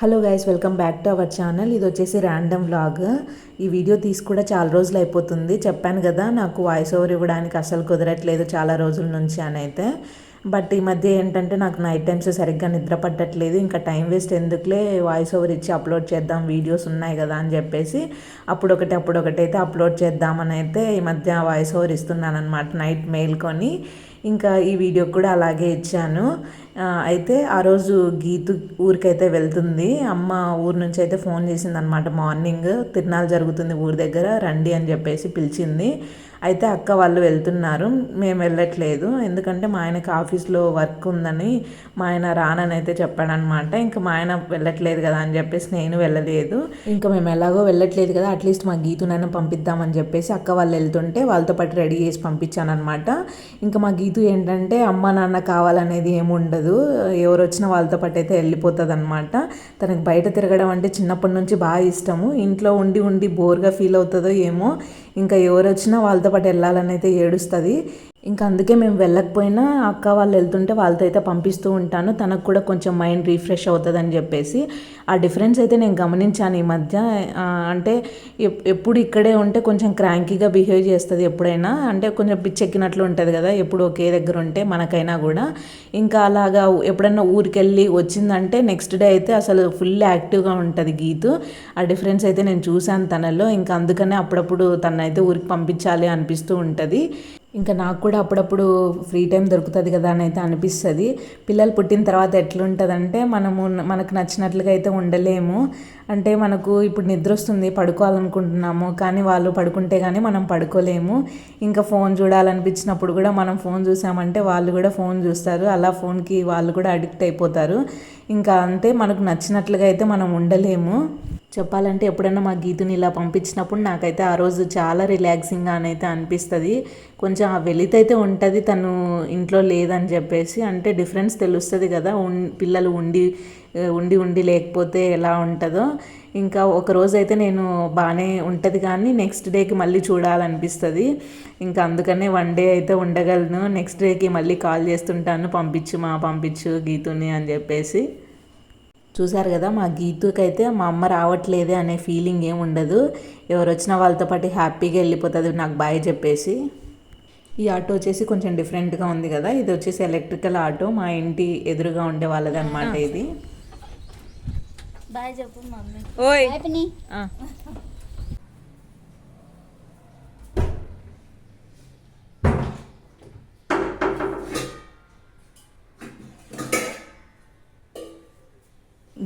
Hello guys welcome back to our channel ఇది వచ్చేసి random vlog ఈ వీడియో తీసి కూడా చాలా రోజులు అయిపోతుంది. చెప్పాను కదా నాకు వాయిస్ ఓవర్ ఇవ్వడానికి అసలు కుదరట్లేదు చాలా రోజుల నుంచి అని అయితే. బట్ ఈ మధ్య ఏంటంటే నాకు నైట్ టైమ్స్ సరిగ్గా నిద్ర పట్టట్లేదు. ఇంకా టైం వేస్ట్ ఎందుకులే? వాయిస్ ఓవర్ ఇచ్చి అప్లోడ్ చేద్దాం వీడియోస్ ఉన్నాయి కదా అని చెప్పేసి అప్పుడొకటి అప్పుడొకటి అయితే అప్లోడ్ చేద్దామని అయితే ఈ మధ్య వాయిస్ ఓవర్ ఇస్తున్నాను అనమాట నైట్ మేల్కొని ఇంకా ఈ వీడియో కూడా అలాగే ఇచ్చాను. అయితే ఆ రోజు గీతు ఊరికైతే వెళ్తుంది. అమ్మ ఊరు నుంచి అయితే ఫోన్ చేసింది అనమాట మార్నింగ్. తిరునాళ్ళు జరుగుతుంది ఊరి దగ్గర రండి అని చెప్పేసి పిలిచింది. అయితే అక్క వాళ్ళు వెళ్తున్నారు. మేము వెళ్ళట్లేదు. ఎందుకంటే మా ఆయనకి ఆఫీస్లో వర్క్ ఉందని మా ఆయన రానని అయితే చెప్పాడనమాట. ఇంకా మా ఆయన వెళ్ళట్లేదు కదా అని చెప్పేసి నేను వెళ్ళలేదు. ఇంకా మేము ఎలాగో వెళ్ళట్లేదు కదా అట్లీస్ట్ మా గీతునైనా పంపిద్దామని చెప్పేసి అక్క వాళ్ళు వెళ్తుంటే వాళ్ళతో పాటు రెడీ చేసి పంపించానమాట ఇంకా మా గీతు ఏంటంటే అమ్మ నాన్న కావాలనేది ఏముండదు ఎవరు వచ్చినా వాళ్ళతో పాటు అయితే వెళ్ళిపోతుంది అనమాట తనకు బయట తిరగడం అంటే చిన్నప్పటి నుంచి బాగా ఇష్టము. ఇంట్లో ఉండి ఉండి బోర్గా ఫీల్ అవుతుందో ఏమో ఇంకా ఎవరు వచ్చినా వాళ్ళతో పాటు వెళ్ళాలని అయితే ఏడుస్తుంది. ఇంకా అందుకే మేము వెళ్ళకపోయినా అక్క వాళ్ళు వెళ్తుంటే వాళ్ళతో అయితే పంపిస్తూ ఉంటాను. తనకు కూడా కొంచెం మైండ్ రీఫ్రెష్ అవుతుంది అని చెప్పేసి. ఆ డిఫరెన్స్ అయితే నేను గమనించాను ఈ మధ్య. అంటే ఎప్- ఎప్పుడు ఇక్కడే ఉంటే కొంచెం క్రాంకీగా బిహేవ్ చేస్తుంది ఎప్పుడైనా. అంటే కొంచెం పిచ్చెక్కినట్లు ఉంటుంది కదా ఎప్పుడు ఒకే దగ్గర ఉంటే మనకైనా కూడా. ఇంకా అలాగా ఎప్పుడైనా ఊరికెళ్ళి వచ్చిందంటే నెక్స్ట్ డే అయితే అసలు ఫుల్ యాక్టివ్గా ఉంటుంది గీతు. ఆ డిఫరెన్స్ అయితే నేను చూశాను తనలో. ఇంకా అందుకనే అప్పుడప్పుడు తనైతే ఊరికి పంపించాలి అనిపిస్తూ ఉంటుంది. ఇంకా నాకు కూడా అప్పుడప్పుడు ఫ్రీ టైం దొరుకుతుంది కదా అని అయితే అనిపిస్తుంది. పిల్లలు పుట్టిన తర్వాత ఎట్లుంటుందంటే మనము మనకు నచ్చినట్లుగా అయితే ఉండలేము. అంటే మనకు ఇప్పుడు నిద్ర వస్తుంది పడుకోవాలనుకుంటున్నాము కానీ వాళ్ళు పడుకుంటే కానీ మనం పడుకోలేము. ఇంకా ఫోన్ చూడాలనిపించినప్పుడు కూడా మనం ఫోన్ చూసామంటే వాళ్ళు కూడా ఫోన్ చూస్తారు. అలా ఫోన్కి వాళ్ళు కూడా అడిక్ట్ అయిపోతారు. ఇంకా అంతే మనకు నచ్చినట్లుగా అయితే మనం ఉండలేము. చెప్పాలంటే ఎప్పుడైనా మా గీతుని ఇలా పంపించినప్పుడు నాకైతే ఆ రోజు చాలా రిలాక్సింగ్గా అయితే అనిపిస్తుంది. కొంచెం ఆ వెలితి ఉంటుంది తను ఇంట్లో లేదని చెప్పేసి. అంటే డిఫరెన్స్ తెలుస్తుంది కదా ఉం పిల్లలు ఉండి ఉండి ఉండి లేకపోతే ఎలా ఉంటుందో. ఇంకా ఒక రోజు అయితే నేను బాగానే ఉంటుంది కానీ నెక్స్ట్ డేకి మళ్ళీ చూడాలనిపిస్తుంది. ఇంకా అందుకనే వన్ డే అయితే ఉండగలను. నెక్స్ట్ డేకి మళ్ళీ కాల్ చేస్తుంటాను పంపించు మా పంపించు గీతుని అని చెప్పేసి. చూసారు కదా మా గీతుకి అయితే మా అమ్మ రావట్లేదే అనే ఫీలింగ్ ఏం ఉండదు. ఎవరు వచ్చినా వాళ్ళతో పాటు హ్యాపీగా వెళ్ళిపోతుంది నాకు బాయ్ చెప్పేసి. ఈ ఆటో వచ్చేసి కొంచెం డిఫరెంట్గా ఉంది కదా ఇది వచ్చేసి ఎలక్ట్రికల్ ఆటో మా ఇంటి ఎదురుగా ఉండే వాళ్ళది అనమాట ఇది. బాయ్ చెప్పు మమ్మీ. ఓయ్.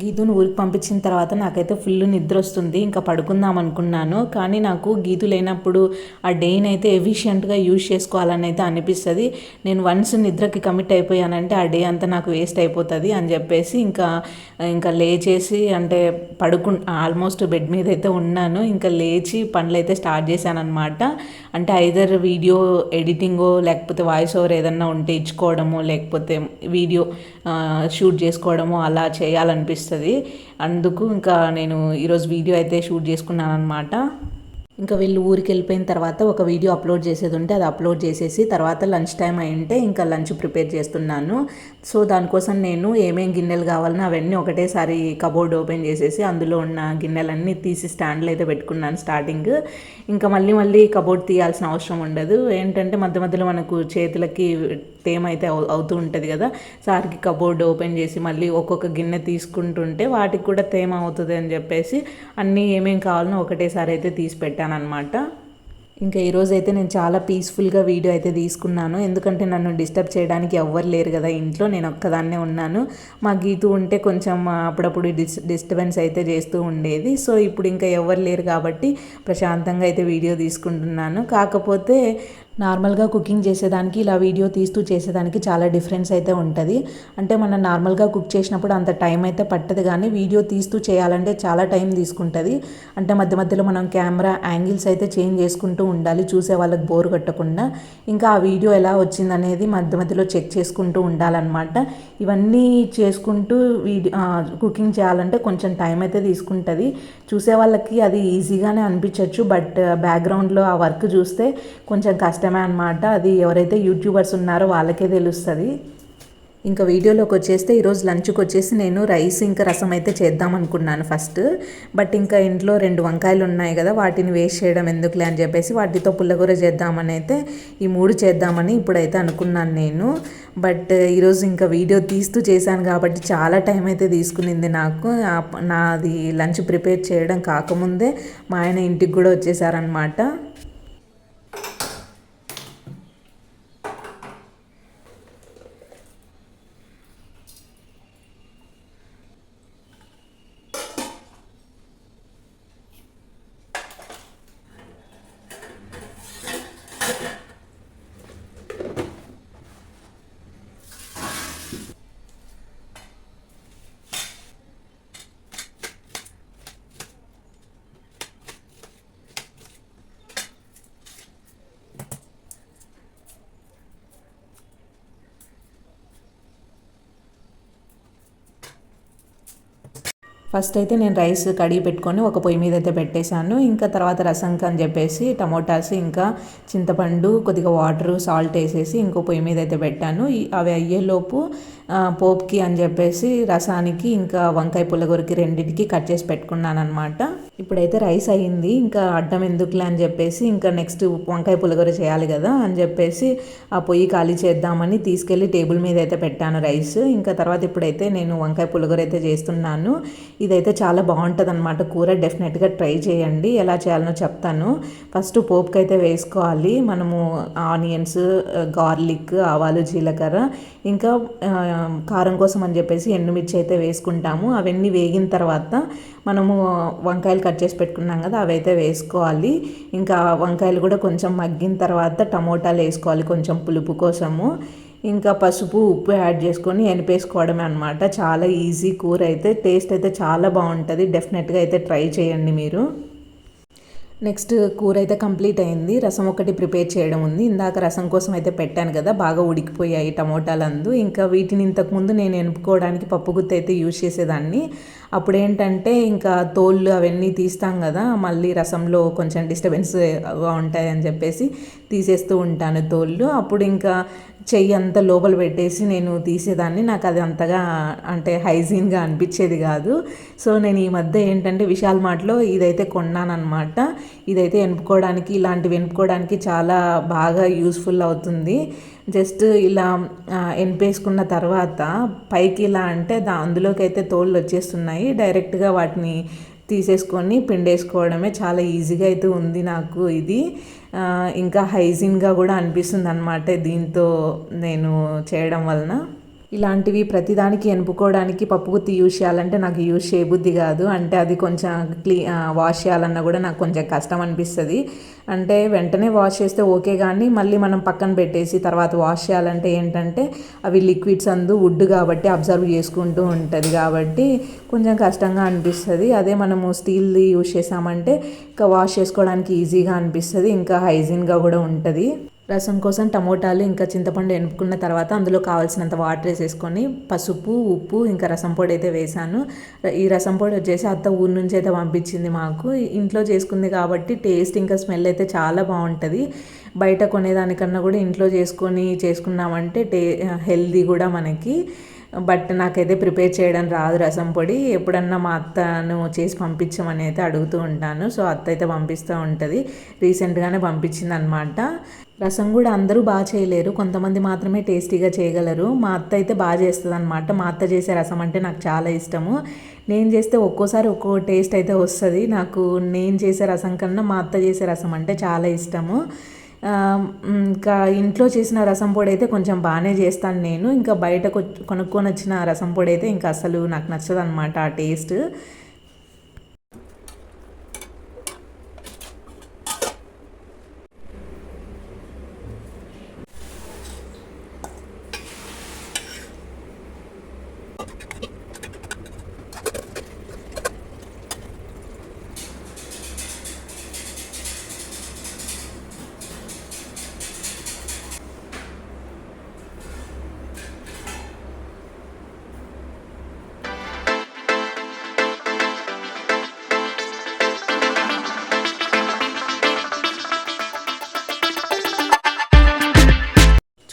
గీతును ఊరికి పంపించిన తర్వాత నాకైతే ఫుల్ నిద్ర వస్తుంది. ఇంకా పడుకుందాం అనుకున్నాను. కానీ నాకు గీతు లేనప్పుడు ఆ డేని అయితే ఎఫిషియెంట్గా యూజ్ చేసుకోవాలని అయితే అనిపిస్తుంది. నేను వన్స్ నిద్రకి కమిట్ అయిపోయానంటే ఆ డే అంతా నాకు వేస్ట్ అయిపోతుంది అని చెప్పేసి ఇంకా ఇంకా లేచేసి అంటే పడుకు ఆల్మోస్ట్ బెడ్ మీద అయితే ఉన్నాను. ఇంకా లేచి పనులు అయితే స్టార్ట్ చేశాను అంటే ఐదర్ వీడియో ఎడిటింగో లేకపోతే వాయిస్ ఓవర్ ఏదన్నా ఉంటే ఇచ్చుకోవడము లేకపోతే వీడియో షూట్ చేసుకోవడము అలా చేయాలనిపిస్తుంది. అందుకు ఇంకా నేను ఈరోజు వీడియో అయితే షూట్ చేసుకున్నాను అనమాట ఇంకా వీళ్ళు ఊరికి వెళ్ళిపోయిన తర్వాత ఒక వీడియో అప్లోడ్ చేసేది ఉంటే అది అప్లోడ్ చేసేసి తర్వాత లంచ్ టైం అయింటే ఇంకా లంచ్ ప్రిపేర్ చేస్తున్నాను. సో దానికోసం నేను ఏమేమి గిన్నెలు కావాలని అవన్నీ ఒకటేసారి కబోర్డ్ ఓపెన్ చేసేసి అందులో ఉన్న గిన్నెలన్నీ తీసి స్టాండ్లో అయితే పెట్టుకున్నాను స్టార్టింగ్. ఇంకా మళ్ళీ మళ్ళీ కబోర్డ్ తీయాల్సిన అవసరం ఉండదు. ఏంటంటే మధ్య మధ్యలో మనకు చేతులకి తేమ అయితే అవు- అవుతూ ఉంటుంది కదా. సార్కి కబోర్డ్ ఓపెన్ చేసి మళ్ళీ ఒక్కొక్క గిన్నె తీసుకుంటుంటే వాటికి కూడా తేమ అవుతుంది అని చెప్పేసి అన్నీ ఏమేం కావాలనో ఒకటేసారి అయితే తీసి పెట్టాను అనమాట ఇంకా ఈరోజు అయితే నేను చాలా పీస్ఫుల్గా వీడియో అయితే తీసుకున్నాను. ఎందుకంటే నన్ను డిస్టర్బ్ చేయడానికి ఎవ్వరు లేరు కదా ఇంట్లో. నేను ఒక్కదాన్నే ఉన్నాను. మా గీతు ఉంటే కొంచెం అప్పుడప్పుడు డిస్ డిస్టర్బెన్స్ అయితే చేస్తూ ఉండేది. సో ఇప్పుడు ఇంకా ఎవ్వరు లేరు కాబట్టి ప్రశాంతంగా అయితే వీడియో తీసుకుంటున్నాను. కాకపోతే నార్మల్గా కుకింగ్ చేసేదానికి ఇలా వీడియో తీస్తూ చేసేదానికి చాలా డిఫరెన్స్ అయితే ఉంటుంది. అంటే మనం నార్మల్గా కుక్ చేసినప్పుడు అంత టైం అయితే పట్టదు కానీ వీడియో తీస్తూ చేయాలంటే చాలా టైం తీసుకుంటుంది. అంటే మధ్య మధ్యలో మనం కెమెరా యాంగిల్స్ అయితే చేంజ్ చేసుకుంటూ ఉండాలి చూసే వాళ్ళకి బోర్ కట్టకుండా. ఇంకా ఆ వీడియో ఎలా వచ్చిందనేది మధ్య మధ్యలో చెక్ చేసుకుంటూ ఉండాలన్నమాట. ఇవన్నీ చేసుకుంటూ వీడియో కుకింగ్ చేయాలంటే కొంచెం టైం అయితే తీసుకుంటుంది. చూసే వాళ్ళకి అది ఈజీగానే అనిపించవచ్చు బట్ బ్యాక్గ్రౌండ్లో ఆ వర్క్ చూస్తే కొంచెం కష్టం కష్టమే అనమాట అది ఎవరైతే యూట్యూబర్స్ ఉన్నారో వాళ్ళకే తెలుస్తుంది. ఇంకా వీడియోలోకి వచ్చేస్తే ఈరోజు లంచ్కి వచ్చేసి నేను రైస్ ఇంకా రసం అయితే చేద్దాం అనుకున్నాను ఫస్ట్. బట్ ఇంకా ఇంట్లో రెండు వంకాయలు ఉన్నాయి కదా వాటిని వేస్ట్ చేయడం ఎందుకులే అని చెప్పేసి వాటితో పుల్లగూర చేద్దామని అయితే ఈ మూడు చేద్దామని ఇప్పుడైతే అనుకున్నాను నేను. బట్ ఈరోజు ఇంకా వీడియో తీస్తూ చేశాను కాబట్టి చాలా టైం అయితే తీసుకునింది నాకు. నాది లంచ్ ప్రిపేర్ చేయడం కాకముందే మా ఆయన ఇంటికి కూడా వచ్చేసారనమాట ఫస్ట్ అయితే నేను రైస్ కడిగి పెట్టుకొని ఒక పొయ్యి మీద అయితే పెట్టేశాను. ఇంకా తర్వాత రసంకి అని చెప్పేసి టమోటాస్ ఇంకా చింతపండు కొద్దిగా వాటర్ సాల్ట్ వేసేసి ఇంకో పొయ్యి మీద అయితే పెట్టాను. అవి అయ్యేలోపు పోప్కి అని చెప్పేసి రసానికి ఇంకా వంకాయ పుల్లగూరకి రెండింటికి కట్ చేసి పెట్టుకున్నాను అనమాట ఇప్పుడైతే రైస్ అయ్యింది ఇంకా అడ్డం ఎందుకులే అని చెప్పేసి ఇంకా నెక్స్ట్ వంకాయ పుల్లగూర చేయాలి కదా అని చెప్పేసి ఆ పొయ్యి ఖాళీ చేద్దామని తీసుకెళ్ళి టేబుల్ మీద అయితే పెట్టాను రైస్. ఇంకా తర్వాత ఇప్పుడైతే నేను వంకాయ పుల్లగూర అయితే చేస్తున్నాను. ఇదైతే చాలా బాగుంటుంది అనమాట కూర డెఫినెట్గా ట్రై చేయండి. ఎలా చేయాలనో చెప్తాను. ఫస్ట్ పోపుకి అయితే వేసుకోవాలి. మనము ఆనియన్స్ గార్లిక్ ఆవాలు జీలకర్ర ఇంకా కారం కోసం అని చెప్పేసి ఎండుమిర్చి అయితే వేసుకుంటాము. అవన్నీ వేగిన తర్వాత మనము వంకాయలు కట్ చేసి పెట్టుకున్నాం కదా అవైతే వేసుకోవాలి. ఇంకా వంకాయలు కూడా కొంచెం మగ్గిన తర్వాత టమోటాలు వేసుకోవాలి కొంచెం పులుపు కోసము. ఇంకా పసుపు ఉప్పు యాడ్ చేసుకొని ఎనిపేసుకోవడమే అనమాట చాలా ఈజీ కూర అయితే టేస్ట్ అయితే చాలా బాగుంటుంది. డెఫినెట్గా అయితే ట్రై చేయండి మీరు. నెక్స్ట్ కూర అయితే కంప్లీట్ అయింది. రసం ఒకటి ప్రిపేర్ చేయడం ఉంది. ఇందాక రసం కోసం అయితే పెట్టాను కదా బాగా ఉడికిపోయాయి టమోటాలు అందు ఇంకా వీటిని ఇంతకుముందు నేను ఎనుపుకోవడానికి పప్పుగుత్తి అయితే యూజ్ చేసేదాన్ని. అప్పుడు ఏంటంటే ఇంకా తోళ్ళు అవన్నీ తీస్తాం కదా మళ్ళీ రసంలో కొంచెం డిస్టర్బెన్స్ ఉంటాయని చెప్పేసి తీసేస్తూ ఉంటాను తోళ్ళు. అప్పుడు ఇంకా చెయ్యి అంత లోపల పెట్టేసి నేను తీసేదాన్ని. నాకు అది అంతగా అంటే హైజీన్గా అనిపించేది కాదు. సో నేను ఈ మధ్య ఏంటంటే విశాల్ మార్ట్లో ఇదైతే కొన్నాను అనమాట ఇదైతే వెనుపుకోవడానికి ఇలాంటివి ఎనుపుకోవడానికి చాలా బాగా యూస్ఫుల్ అవుతుంది. జస్ట్ ఇలా ఎనిపేసుకున్న తర్వాత పైకి ఇలా అంటే దా అందులోకి అయితే తోళ్ళు వచ్చేస్తున్నాయి. డైరెక్ట్గా వాటిని తీసేసుకొని పిండేసుకోవడమే చాలా ఈజీగా అయితే ఉంది నాకు ఇది. ఇంకా హైజీన్గా కూడా అనిపిస్తుంది అనమాట దీంతో నేను చేయడం వలన. ఇలాంటివి ప్రతిదానికి ఎనుపుకోవడానికి పప్పు గుత్తి యూజ్ చేయాలంటే నాకు యూజ్ చేయబుద్ధి కాదు. అంటే అది కొంచెం క్లీ వాష్ చేయాలన్నా కూడా నాకు కొంచెం కష్టం అనిపిస్తుంది. అంటే వెంటనే వాష్ చేస్తే ఓకే కానీ మళ్ళీ మనం పక్కన పెట్టేసి తర్వాత వాష్ చేయాలంటే ఏంటంటే అవి లిక్విడ్స్ అందు వుడ్ కాబట్టి అబ్జర్వ్ చేసుకుంటూ ఉంటుంది కాబట్టి కొంచెం కష్టంగా అనిపిస్తుంది. అదే మనము స్టీల్ది యూజ్ చేసామంటే ఇంకా వాష్ చేసుకోవడానికి ఈజీగా అనిపిస్తుంది. ఇంకా హైజీన్గా కూడా ఉంటుంది. రసం కోసం టమోటాలు ఇంకా చింతపండు ఎనుపుకున్న తర్వాత అందులో కావాల్సినంత వాటర్ వేసేసుకొని పసుపు ఉప్పు ఇంకా రసం పొడి అయితే వేసాను. ఈ రసం పొడి వచ్చేసి అత్త ఊరి నుంచి అయితే పంపించింది మాకు. ఇంట్లో చేసుకుంది కాబట్టి టేస్ట్ ఇంకా స్మెల్ అయితే చాలా బాగుంటుంది. బయట కొనేదానికన్నా కూడా ఇంట్లో చేసుకొని చేసుకున్నామంటే టే హెల్దీ కూడా మనకి. బట్ నాకైతే ప్రిపేర్ చేయడం రాదు రసం పొడి. ఎప్పుడన్నా మా అత్తను చేసి పంపించమని అయితే అడుగుతూ ఉంటాను. సో అత్త అయితే పంపిస్తూ ఉంటుంది. రీసెంట్గానే పంపించింది అనమాట రసం కూడా అందరూ బాగా చేయలేరు. కొంతమంది మాత్రమే టేస్టీగా చేయగలరు. మా అత్త అయితే బాగా చేస్తుంది అనమాట మా అత్త చేసే రసం అంటే నాకు చాలా ఇష్టము. నేను చేస్తే ఒక్కోసారి ఒక్కో టేస్ట్ అయితే వస్తుంది. నాకు నేను చేసే రసం కన్నా మా అత్త చేసే రసం అంటే చాలా ఇష్టము. ఇంకా ఇంట్లో చేసిన రసం పొడి అయితే కొంచెం బాగానే చేస్తాను నేను. ఇంకా బయట కొనుక్కొని వచ్చిన రసం పొడి అయితే ఇంకా అసలు నాకు నచ్చదు అనమాట ఆ టేస్ట్.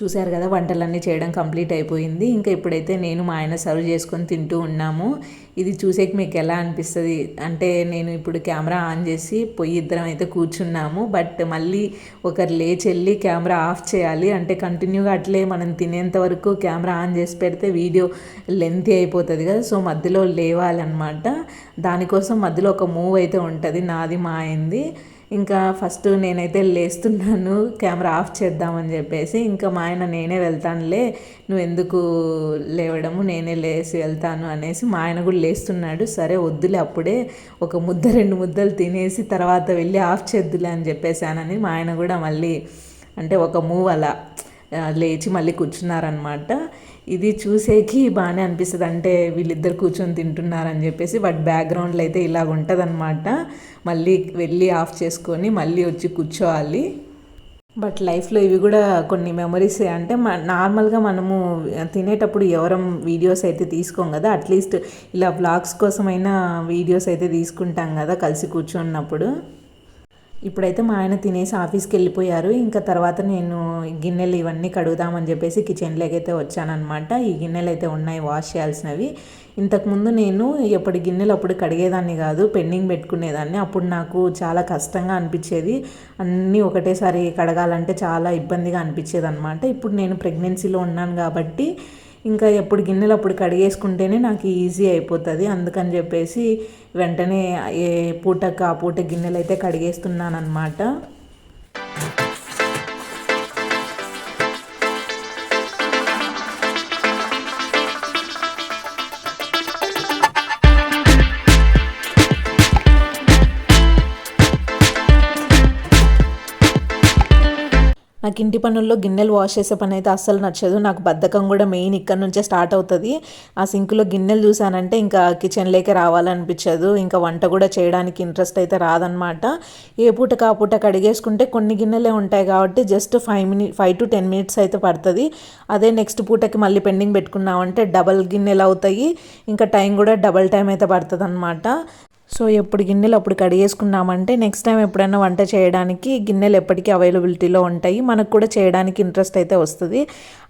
చూశారు కదా వంటలన్నీ చేయడం కంప్లీట్ అయిపోయింది. ఇంకా ఇప్పుడైతే నేను మా ఆయన సర్వ్ చేసుకొని తింటూ ఉన్నాము. ఇది చూసేకి మీకు ఎలా అనిపిస్తుంది? అంటే నేను ఇప్పుడు కెమెరా ఆన్ చేసి పొయ్యి ఇద్దరం అయితే కూర్చున్నాము. బట్ మళ్ళీ ఒకరు లేచి వెళ్ళి కెమెరా ఆఫ్ చేయాలి. అంటే కంటిన్యూగా అట్లే మనం తినేంత వరకు కెమెరా ఆన్ చేసి పెడితే వీడియో లెంతీ అయిపోతుంది కదా. సో మధ్యలో లేవాలన్నమాట. దానికోసం మధ్యలో ఒక మూవ్ అయితే ఉంటుంది. నాది మా అయింది ఇంకా ఫస్ట్ నేనైతే లేస్తున్నాను కెమెరా ఆఫ్ చేద్దామని చెప్పేసి. ఇంకా మా ఆయన నేనే వెళ్తానులే నువ్వు ఎందుకు లేవడము నేనే లేచి వెళ్తాను అనేసి మా ఆయన కూడా లేస్తున్నాడు. సరే వద్దులే అప్పుడే ఒక ముద్ద రెండు ముద్దలు తినేసి తర్వాత వెళ్ళి ఆఫ్ చేద్దులే అని చెప్పేసానని మా ఆయన కూడా మళ్ళీ అంటే ఒక మూవ్ అలా లేచి మళ్ళీ కూర్చున్నారనమాట ఇది చూసేకి బాగానే అనిపిస్తుంది. అంటే వీళ్ళిద్దరు కూర్చొని తింటున్నారని చెప్పేసి బట్ బ్యాక్గ్రౌండ్లో అయితే ఇలాగ ఉంటుంది మళ్ళీ వెళ్ళి ఆఫ్ చేసుకొని మళ్ళీ వచ్చి కూర్చోవాలి. బట్ లైఫ్లో ఇవి కూడా కొన్ని మెమరీస్. అంటే నార్మల్గా మనము తినేటప్పుడు ఎవరం వీడియోస్ అయితే తీసుకోం కదా అట్లీస్ట్ ఇలా బ్లాగ్స్ కోసమైనా వీడియోస్ అయితే తీసుకుంటాం కదా కలిసి కూర్చున్నప్పుడు. ఇప్పుడైతే మా ఆయన తినేసి ఆఫీస్కి వెళ్ళిపోయారు. ఇంకా తర్వాత నేను గిన్నెలు ఇవన్నీ కడుగుదామని చెప్పేసి కిచెన్లోకి అయితే వచ్చానమాట ఈ గిన్నెలు అయితే ఉన్నాయి వాష్ చేయాల్సినవి. ఇంతకుముందు నేను ఎప్పటి గిన్నెలు అప్పుడు కడిగేదాన్ని కాదు పెండింగ్ పెట్టుకునేదాన్ని. అప్పుడు నాకు చాలా కష్టంగా అనిపించేది. అన్నీ ఒకటేసారి కడగాలంటే చాలా ఇబ్బందిగా అనిపించేది అనమాట ఇప్పుడు నేను ప్రెగ్నెన్సీలో ఉన్నాను కాబట్టి ఇంకా ఎప్పుడు గిన్నెలు అప్పుడు కడిగేసుకుంటేనే నాకు ఈజీ అయిపోతుంది. అందుకని చెప్పేసి వెంటనే ఏ పూటకు ఆ పూట గిన్నెలు అయితే కడిగేస్తున్నాను అనమాట నాకు ఇంటి పనుల్లో గిన్నెలు వాష్ చేసే పని అయితే అస్సలు నచ్చదు. నాకు బద్ధకం కూడా మెయిన్ ఇక్కడ నుంచే స్టార్ట్ అవుతుంది. ఆ సింక్లో గిన్నెలు చూసానంటే ఇంకా కిచెన్లోకే రావాలనిపించదు. ఇంకా వంట కూడా చేయడానికి ఇంట్రెస్ట్ అయితే రాదనమాట ఏ పూట కా పూట కడిగేసుకుంటే కొన్ని గిన్నెలే ఉంటాయి కాబట్టి just five minute five to ten minutes అయితే పడుతుంది. అదే నెక్స్ట్ పూటకి మళ్ళీ పెండింగ్ పెట్టుకున్నామంటే డబల్ గిన్నెలు అవుతాయి. ఇంకా టైం కూడా డబల్ టైం అయితే పడుతుంది అనమాట సో ఎప్పుడు గిన్నెలు అప్పుడు కడిగేసుకున్నామంటే నెక్స్ట్ టైం ఎప్పుడైనా వంట చేయడానికి గిన్నెలు ఎప్పటికీ అవైలబిలిటీలో ఉంటాయి. మనకు కూడా చేయడానికి ఇంట్రెస్ట్ అయితే వస్తుంది.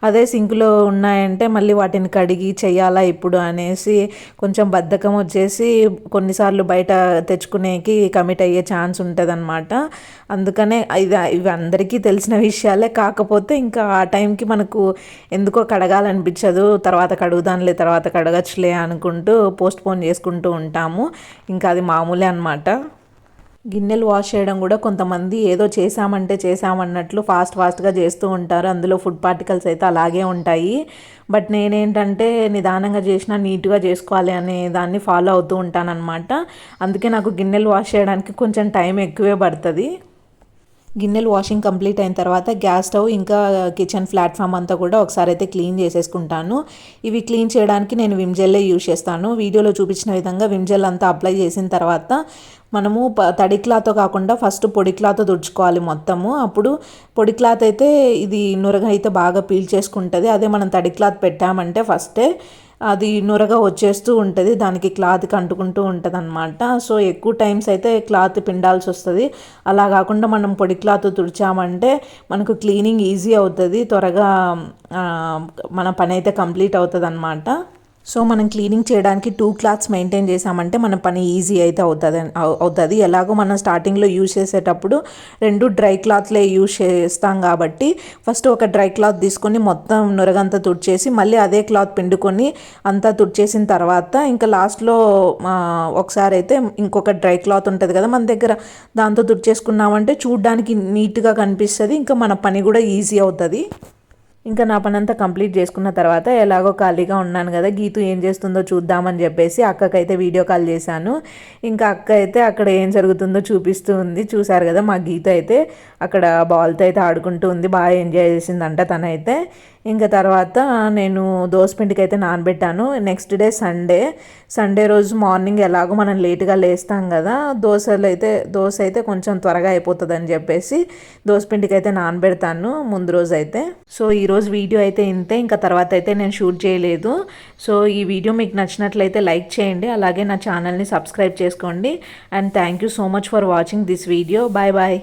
అదే సింక్లో ఉన్నాయంటే మళ్ళీ వాటిని కడిగి చేయాలా ఇప్పుడు అనేసి కొంచెం బద్ధకం వచ్చేసి కొన్నిసార్లు బయట తెచ్చుకునేకి కమిట్ అయ్యే ఛాన్స్ ఉంటుంది అనమాట అందుకనే ఇది ఇవి అందరికీ తెలిసిన విషయాలే. కాకపోతే ఇంకా ఆ టైంకి మనకు ఎందుకో కడగాలనిపించదు. తర్వాత కడుగుదానులే తర్వాత కడగచ్చులే అనుకుంటూ పోస్ట్ పోన్ చేసుకుంటూ ఉంటాము. ఇంకా అది మామూలే అనమాట గిన్నెలు వాష్ చేయడం కూడా కొంతమంది ఏదో చేసామంటే చేసామన్నట్లు ఫాస్ట్ ఫాస్ట్గా చేస్తూ ఉంటారు. అందులో ఫుడ్ పార్టికల్స్ అయితే అలాగే ఉంటాయి. బట్ నేనేంటంటే నిదానంగా చేసినా నీట్గా చేసుకోవాలి అనే దాన్ని ఫాలో అవుతూ ఉంటానన్నమాట. అందుకే నాకు గిన్నెలు వాష్ చేయడానికి కొంచెం టైం ఎక్కువే పడుతుంది. గిన్నెలు వాషింగ్ కంప్లీట్ అయిన తర్వాత గ్యాస్ స్టవ్ ఇంకా కిచెన్ ప్లాట్ఫామ్ అంతా కూడా ఒకసారి అయితే క్లీన్ చేసేసుకుంటాను. ఇవి క్లీన్ చేయడానికి నేను విమ్జెల్లే యూజ్ చేస్తాను. వీడియోలో చూపించిన విధంగా విమ్జెల్ అంతా అప్లై చేసిన తర్వాత మనము తడి క్లాత్ కాకుండా ఫస్ట్ పొడి క్లాత్ తుడుచుకోవాలి మొత్తము. అప్పుడు పొడి క్లాత్ అయితే ఇది నురగ అయితే బాగా పీల్ చేసుకుంటుంది. అదే మనం తడి క్లాత్ పెట్టామంటే ఫస్టే అది నురగ వచ్చేస్తూ ఉంటుంది దానికి క్లాత్కి అంటుకుంటూ ఉంటుంది అనమాట సో ఎక్కువ టైమ్స్ అయితే క్లాత్ పిండాల్సి వస్తుంది. అలా కాకుండా మనం పొడి క్లాత్ తుడిచామంటే మనకు క్లీనింగ్ ఈజీ అవుతుంది త్వరగా మన పని అయితే కంప్లీట్ అవుతుంది అనమాట సో మనం క్లీనింగ్ చేయడానికి టూ క్లాత్స్ మెయింటైన్ చేసామంటే మన పని ఈజీ అయితే అవుతుంది అవుతుంది. ఎలాగో మనం స్టార్టింగ్లో యూజ్ చేసేటప్పుడు రెండు డ్రై క్లాత్లే యూజ్ చేస్తాం కాబట్టి ఫస్ట్ ఒక డ్రై క్లాత్ తీసుకొని మొత్తం నురగంతా తుడిచేసి మళ్ళీ అదే క్లాత్ పిండుకొని అంతా తుడిచేసిన తర్వాత ఇంకా లాస్ట్లో ఒకసారి అయితే ఇంకొక డ్రై క్లాత్ ఉంటుంది కదా మన దగ్గర దాంతో తుడిచేసుకున్నామంటే చూడడానికి నీట్గా కనిపిస్తుంది ఇంకా మన పని కూడా ఈజీ అవుతుంది. ఇంకా నా పని కంప్లీట్ చేసుకున్న తర్వాత ఎలాగో ఖాళీగా ఉన్నాను కదా గీతు ఏం చేస్తుందో చూద్దామని చెప్పేసి అక్కకైతే వీడియో కాల్ చేశాను. ఇంకా అక్క అయితే అక్కడ ఏం జరుగుతుందో చూపిస్తూ ఉంది. చూశారు కదా మా గీత అయితే అక్కడ బాల్తో అయితే ఆడుకుంటూ ఉంది బాగా ఎంజాయ్ చేసిందంట తనైతే. ఇంకా తర్వాత నేను దోసపిండికి అయితే నానబెట్టాను. నెక్స్ట్ డే సండే సండే రోజు మార్నింగ్ ఎలాగో మనం లేట్గా లేస్తాం కదా దోశలు అయితే దోశ అయితే కొంచెం త్వరగా అయిపోతుందని చెప్పేసి దోసపిండికి అయితే నానబెడతాను ముందు రోజు అయితే సో ఈరోజు వీడియో అయితే ఇంతే ఇంకా తర్వాత అయితే నేను షూట్ చేయలేదు. సో ఈ వీడియో మీకు నచ్చినట్లయితే లైక్ చేయండి అలాగే నా ఛానల్ని సబ్స్క్రైబ్ చేసుకోండి. And thank you so much for watching this video. Bye bye.